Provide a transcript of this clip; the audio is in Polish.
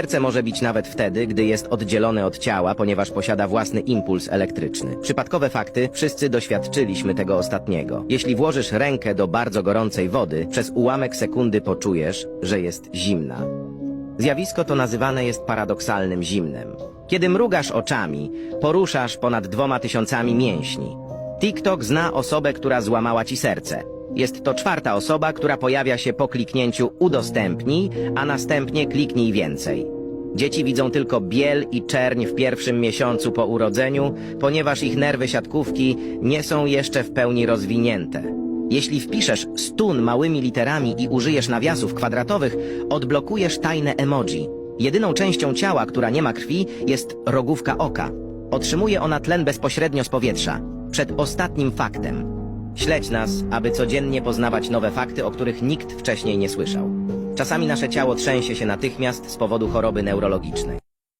Serce może bić nawet wtedy, gdy jest oddzielone od ciała, ponieważ posiada własny impuls elektryczny. Przypadkowe fakty, wszyscy doświadczyliśmy tego ostatniego. Jeśli włożysz rękę do bardzo gorącej wody, przez ułamek sekundy poczujesz, że jest zimna. Zjawisko to nazywane jest paradoksalnym zimnem. Kiedy mrugasz oczami, poruszasz ponad dwoma tysiącami mięśni. TikTok zna osobę, która złamała ci serce. Jest to czwarta osoba, która pojawia się po kliknięciu udostępnij, a następnie kliknij więcej. Dzieci widzą tylko biel i czerń w pierwszym miesiącu po urodzeniu, ponieważ ich nerwy siatkówki nie są jeszcze w pełni rozwinięte. Jeśli wpiszesz stun małymi literami i użyjesz nawiasów kwadratowych, odblokujesz tajne emoji. Jedyną częścią ciała, która nie ma krwi, jest rogówka oka. Otrzymuje ona tlen bezpośrednio z powietrza, przed ostatnim faktem. Śledź nas, aby codziennie poznawać nowe fakty, o których nikt wcześniej nie słyszał. Czasami nasze ciało trzęsie się natychmiast z powodu choroby neurologicznej.